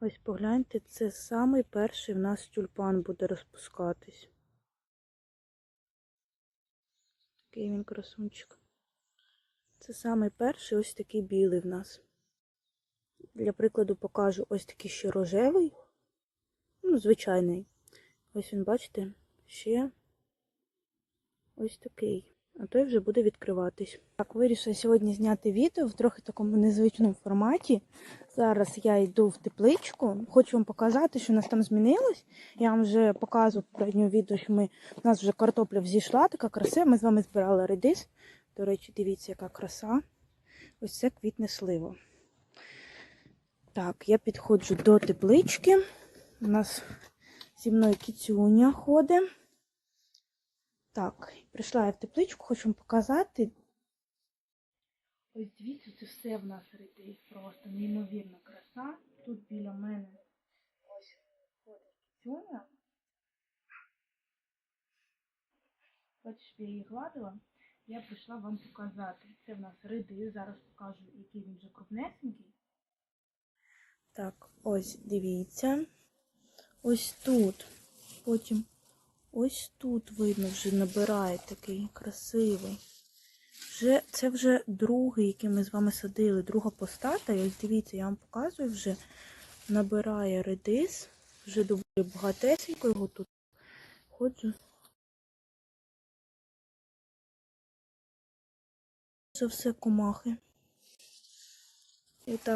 Ось погляньте, це самий перший в нас тюльпан буде розпускатись. Такий він красунчик. Це самий перший ось такий білий в нас. Для прикладу покажу ось такий ще рожевий. Ну, звичайний. Ось він, бачите, ще ось такий. А той вже буде відкриватись. Так, вирішила сьогодні зняти відео в трохи такому незвичному форматі. Зараз я йду в тепличку. Хочу вам показати, що у нас там змінилось. Я вам вже показував в попередньому відео, що ми, у нас вже картопля взійшла, така красива. Ми з вами збирали редис. До речі, дивіться, яка краса. Ось це квітне сливо. Так, я підходжу до теплички. У нас зі мною кіцюня ходить. Так, прийшла я в тепличку, хочу вам показати. Ось дивіться, це все в нас редис. Просто неймовірна краса. Тут біля мене ось ходить кіцюня. Бачиш, я її гладила. Я прийшла вам показати. Це в нас редис. Зараз покажу, який він вже крупнесенький. Так, ось дивіться. Ось тут. Потім ось тут видно вже набирає такий красивий. Вже, це вже другий, який ми з вами садили, друга постата. І ось дивіться, я вам показую вже набирає редис. Вже доволі багатесенько його тут ходжу. Це все комахи. І так.